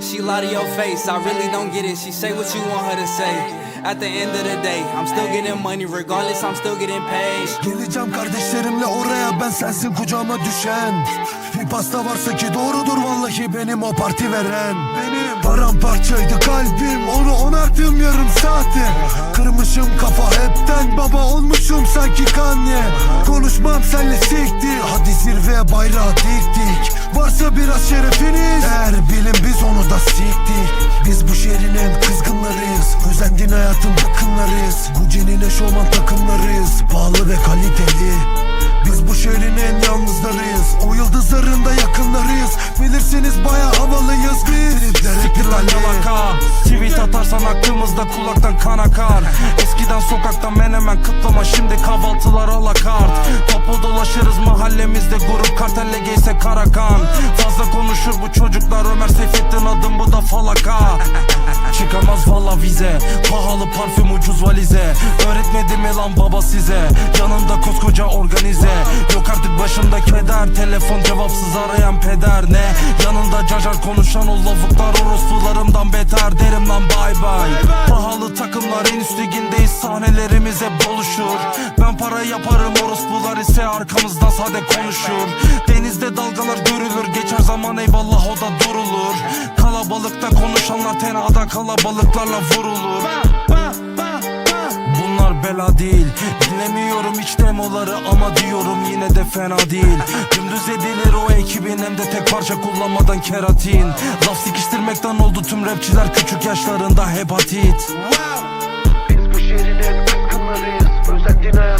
She lie to your face, I really don't get it. She say what you want her to say. At the end of the day, I'm still getting money. Regardless, I'm still getting paid. Geleceğim kardeşlerimle oraya ben sensin kucağıma düşen. Bir pasta varsa ki doğrudur vallahi benim o parti veren. Benim. Paramparçaydı kalbim onu onarttım yarım saate Kırmışım kafa hepten baba olmuşum sanki kanye Konuşmam senle siktir zirveye bayrağı diktik. Varsa biraz şerefiniz. Eğer bilin biz onu da siktik. Biz bu şehrin en kızgınlarıyız. Özendiğin hayatın yakınlarıyız Gucci'nin eşofman takımlarıyız. Pahalı ve kaliteli. Biz bu şehrin en yalnızlarıyız. O yıldızların da yakınlarıyız. Bilirsiniz baya havalıyız biz. Tripler hep Siktir lan ilerli. yalaka. Tweet atarsan aklımızda kulaktan kan akar. Eskiden sokakta menemen kıtlama şimdi kahvaltılar mahallemizde kartelle giyse karakan. Fazla konuşur bu çocuklar. Ömer Seyfettin adım bu da falaka. Çıkamaz valla vize. Pahalı parfüm ucuz valize. Öğretmedi mi lan baba size? Yanımda koskoca organize. Yok artık başımda keder. Telefon cevapsız arayan peder. Ne? Yanında cacar konuşan o lavuklar. Orospularımdan beter. Derim lan bay bay Pahalı takımlar en üst ligindeyiz Sahnelerimiz hep doluşur Ben para yaparım orospular ise arkamızdan sade konuşur. Denizde dalgalar görülür Geçer zaman eyvallah o da durulur. Kalabalıkta konuşanlar tenada kalabalıklarla vurulur. Bunlar bela değil. Dinlemiyorum hiç demoları ama diyorum yine de fena değil. Dümdüz edilir o ekibin hem de tek parça kullanmadan keratin. Laf sikiştirmekten oldu tüm rapçiler küçük yaşlarında hepatit şehrin en kızgınlarıyız Özendiğin hayatın